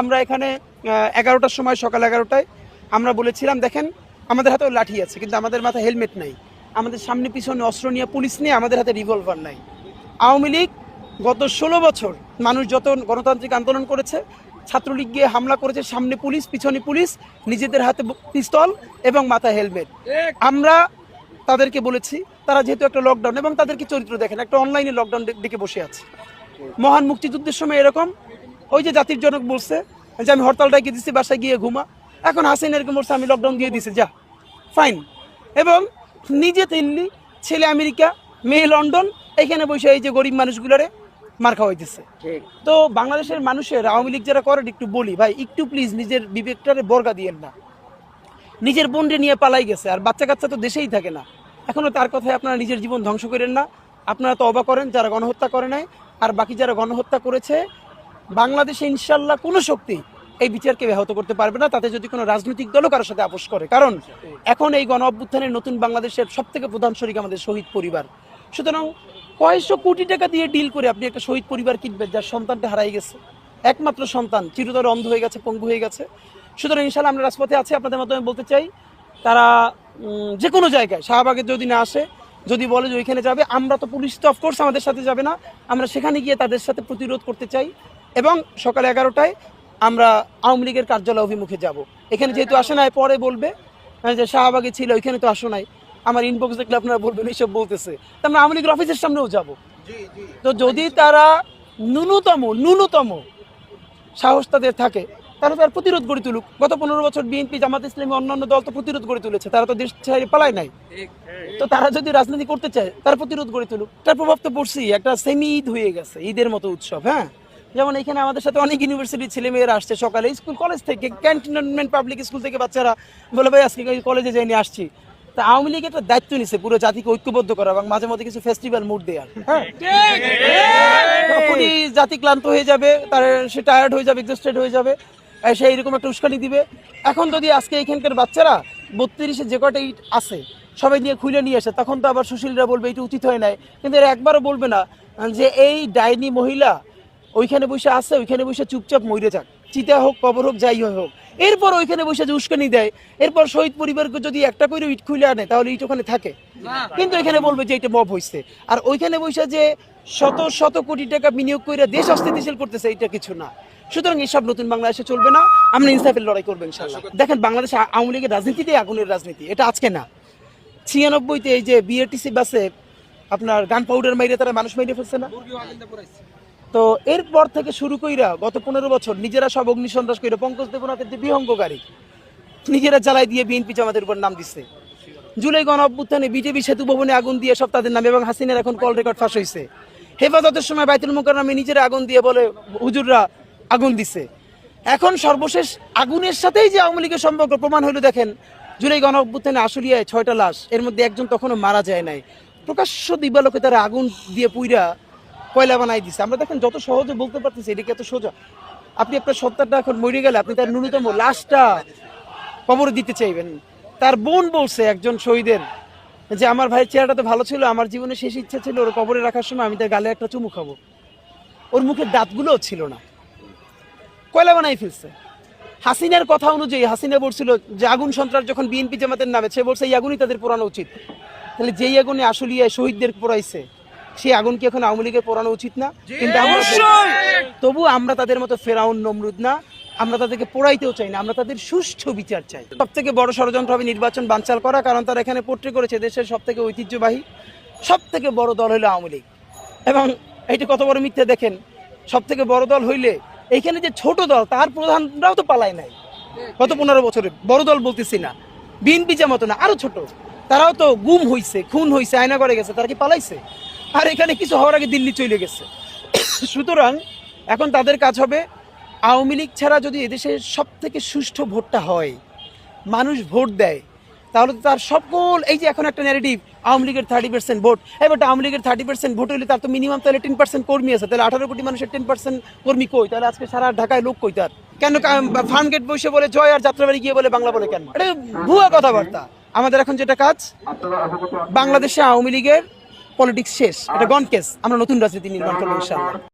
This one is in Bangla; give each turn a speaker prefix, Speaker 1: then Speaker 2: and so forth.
Speaker 1: আমরা এখানে এগারোটার সময়, সকাল এগারোটায় আমরা বলেছিলাম, দেখেন, আমাদের হাতেও লাঠি আছে, কিন্তু আমাদের মাথায় হেলমেট নাই। আমাদের সামনে পিছনে অস্ত্র নিয়ে পুলিশ নিয়ে আমাদের হাতে রিভলভার নাই। আওয়ামী লীগ গত ষোলো বছর মানুষ যত গণতান্ত্রিক আন্দোলন করেছে, ছাত্রলীগ গিয়ে হামলা করেছে, সামনে পুলিশ, পিছনে পুলিশ, নিজেদের হাতে পিস্তল এবং মাথায় হেলমেট। আমরা তাদেরকে বলেছি, তারা যেহেতু একটা লকডাউন এবং তাদেরকে চরিত্র দেখেন, একটা অনলাইনে লকডাউন ডেকে বসে আছে। মহান মুক্তিযুদ্ধের সময় এরকম ওই যে জাতির জনক বলছে যে আমি হরতাল ডাকিয়ে দিচ্ছি বাসায় গিয়ে ঘুমা। এখন হাসিন এরকম বলছে আমি লকডাউন দিয়ে দিছি যা। ফাইন এবং নিজে দিল্লি ছেলে আমেরিকা মেয়ে লন্ডন এখানে বসে এই যে গরিব মানুষগুলোরে মার খাওয়াইতেছে। তো বাংলাদেশের মানুষের আওয়ামী লীগ যারা করেন একটু বলি ভাই একটু প্লিজ নিজের বিবেকটারে বর্গা দিয়েন না। নিজের বোনরে নিয়ে পালাই গেছে আর বাচ্চা কাচ্চা তো দেশেই থাকে না। এখনও তার কথায় আপনারা নিজের জীবন ধ্বংস করেন না। আপনারা তো অবাক করেন যারা গণহত্যা করে নাই আর বাকি যারা গণহত্যা করেছে বাংলাদেশে ইনশাল্লাহ কোনো শক্তি এই বিচারকে ব্যাহত করতে পারবে না, তাতে যদি কোনো রাজনৈতিক দলও কারোর সাথে আপোষ করে। কারণ এখন এই গণ অভ্যুত্থানের নতুন বাংলাদেশের সব থেকে প্রধান শরিক আমাদের শহীদ পরিবার। সুতরাং কয়েকশো কোটি টাকা দিয়ে ডিল করে আপনি একটা শহীদ পরিবার কিনবেন যার সন্তানটা হারাই গেছে। একমাত্র সন্তান, চিরতর অন্ধ হয়ে গেছে, পঙ্গু হয়ে গেছে। সুতরাং ইনশাল্লাহ আমরা রাজপথে আছি। আপনাদের মাধ্যমে বলতে চাই, তারা যে কোনো জায়গায়, শাহবাগে যদি না আসে, যদি বলে যে ওইখানে যাবে, আমরা তো পুলিশ তো অফকোর্স আমাদের সাথে যাবে না। আমরা সেখানে গিয়ে তাদের সাথে প্রতিরোধ করতে চাই। এবং সকাল এগারোটায় আমরা আওয়ামী লীগের কার্যালয় অভিমুখে যাব। এখানে যেহেতু আসে নাই পরে বলবে। যে শাহবাগে ছিল ওইখানে তো আসো নাই। আমার ইনবক্স দেখলে আপনারা বলবেন এইসব বলতেছে। তা আমরা আওয়ামী লীগের অফিসের সামনেও যাব। তো যদি তারা ন্যূনতম ন্যূনতম সাহস তাদের থাকে তারা তার প্রতিরোধ গড়ে তুলুক। গত পনেরো বছর বিএনপি জামাত ইসলামী অন্যান্য দল তো প্রতিরোধ গড়ে তুলেছে। তারা তো দেশ ছেড়ে পালায় নাই। তো তারা যদি রাজনীতি করতে চায় তার প্রতিরোধ গড়ে তুলুক। তার প্রভাব তো পড়ছি একটা সেমি ঈদ হয়ে গেছে ঈদের মতো উৎসব হ্যাঁ? যেমন এখানে আমাদের সাথে অনেক ইউনিভার্সিটির ছেলে মেয়েরা আসছে সকালে। স্কুল কলেজ থেকে ক্যান্টনমেন্ট পাবলিক স্কুল থেকে বাচ্চারা বলে ভাই আজকে কলেজে যাইনি আসছি। তা আওয়ামী লীগ একটা দায়িত্ব নিছে পুরো জাতিকে ঐক্যবদ্ধ করা এবং মাঝে মধ্যে কিছু ফেস্টিভ্যাল মুড দেওয়ার। হ্যাঁ? তখনই জাতি ক্লান্ত হয়ে যাবে তার সে টায়ার্ড হয়ে যাবে এক্সস্টেড হয়ে যাবে সে এরকম একটা উস্কানি দিবে। এখন যদি আজকে এখানকার বাচ্চারা বত্রিশে যে কটা ইট আছে সবাই নিয়ে খুলে নিয়ে আসে তখন তো আবার সুশীলরা বলবে এটা উচিত হয় নাই। কিন্তু এরা একবারও বলবে না যে এই ডাইনি মহিলা ওইখানে বসে আছে ওইখানে বসে চুপচাপ মরে যাক। চিতা হোক কবর হোক যাই হোক। এরপর ওইখানে বসে যে উস্কানি দেয় এরপর শহীদ পরিবারকে যদি একটা করে ইট খুলে আনে তাহলে ইট ওখানে থাকে। কিন্তু এখানে বলবে যে এটা মব হয়েছে আর ওইখানে বসে যে শত শত কোটি টাকা বিনিয়োগ করে দেশ অস্থিতিশীল করতেছে এটা কিছু না। সুতরাং এইসব নতুন বাংলাদেশে চলবে না। আমরা ইনসাফের লড়াই করব ইনশাল্লাহ। দেখেন বাংলাদেশে আওয়ামী লীগের রাজনীতিটাই আগুনের রাজনীতি। এটা আজকে না। ছিয়ানব্বইতে এই যে বিএটিসি বাসে আপনার গান পাউডার মাইরে তারা মানুষ মাইরে ফেলছে না? তো এরপর থেকে শুরু কইরা গত পনেরো বছর নিজেরা সব অগ্নিসন্ত্রাস কইরা পঙ্কজ দেবনাথের যে বিহঙ্গকারী নিজেরা জ্বালাই দিয়ে বিএনপি জামাতের উপর নাম দিচ্ছে জুলাই গণ অভ্যুত্থানে বিজেপি সেতু ভবনে আগুন দিয়ে সব তাদের নামে এবং হাসিনের এখন কল রেকর্ড ফাঁস হয়েছে হেফাজতের সময় বাইতুল মুকার নামে নিজেরা আগুন দিয়ে বলে হুজুররা আগুন দিছে। এখন সর্বশেষ আগুনের সাথেই যে আওয়ামী লীগের সম্পর্ক প্রমাণ হলো দেখেন, জুলাই গণ অভ্যুত্থানে আশুলিয়ায় ছয়টা লাশ, এর মধ্যে একজন তখনও মারা যায় নাই। প্রকাশ্য দিবালোকে তারা আগুন দিয়ে পুইরা কয়লা বানাই দিছে। আমরা দেখেন যত সহজে বলতে পারতেছি এটাকে এত সোজা? আপনি আপনার সত্তারটা এখন মরে গেলে আপনি তার ন্যূনতম লাশটা কবর দিতে চাইবেন। তার বোন বলছে একজন শহীদের যে, আমার ভাইয়ের চেহারাটা তো ভালো ছিল, আমার জীবনে শেষ ইচ্ছা ছিল ওর কবরে রাখার সময় আমি তার গালে একটা চুমু খাব। ওর মুখের দাঁতগুলোও ছিল না। কয়লা বানাই ফেলছে। হাসিনার কথা অনুযায়ী, হাসিনা বলছিল যে, আগুন সন্ত্রাস যখন বিএনপি জামাতের নামে, সে বলছে, এই আগুনই তাদের পোড়ানো উচিত। তাহলে যেই আগুনে আসলিয়ায় শহীদদের পোড়াইছে সেই আগুন কি এখন আওয়ামী লীগের পোড়ানো উচিত না। কিন্তু আমরা তবু আমরা তাদের মতো ফেরাউন নমরুদ না। আমরা তাদেরকে পোড়াইতেও চাই না আমরা তাদের সুষ্ঠু বিচার চাই। সব থেকে বড় ষড়যন্ত্র হবে নির্বাচন বানচাল করা কারণ তারা এখানে পোট্রে করেছে দেশের সব থেকে ঐতিহ্যবাহী সব থেকে বড় দল হলো আওয়ামী লীগ। এবং এইটা কত বড় মিথ্যে দেখেন সব থেকে বড় দল হইলে এইখানে যে ছোট দল তার প্রধানরাও তো পালায় নাই। গত পনেরো বছরে বড় দল বলতেছি না বিএনপি জামাতো না আরও ছোট। তারাও তো গুম হইছে খুন হইছে আয়না করে গেছে তারা কি পালাইছে? আর এখানে কিছু হওয়ার আগে দিল্লি চলে গেছে। সুতরাং এখন তাদের কাজ হবে, আওয়ামী লীগ ছাড়া যদি এদেশে সব থেকে সুষ্ঠু ভোটটা হয়, মানুষ ভোট দেয়, তাহলে তো তার সকল এই যে এখন একটা ন্যারেটিভ আওয়ামী লীগের থার্টি পার্সেন্ট ভোট। এবার আওয়ামী লীগের থার্টি পার্সেন্ট ভোট হলে তার তো মিনিমাম তাহলে টেন পার্সেন্ট কর্মী আছে। তাহলে আঠারো কোটি মানুষের টেন পার্সেন্ট কর্মী কই? তাহলে আজকে সারা ঢাকায় লোক কই তার? কেন ফার্ম গেট বসে বলে জয় আর যাত্রাবাড়ি গিয়ে বলে বাংলা বলে কেন? এটা ভুয়া কথাবার্তা। আমাদের এখন যেটা কাজ, বাংলাদেশে আওয়ামী লীগের পলিটিক্স শেষ। এটা গন কেস আমরা নতুন রাজনীতি নির্মাণ করব ইনশাআল্লাহ।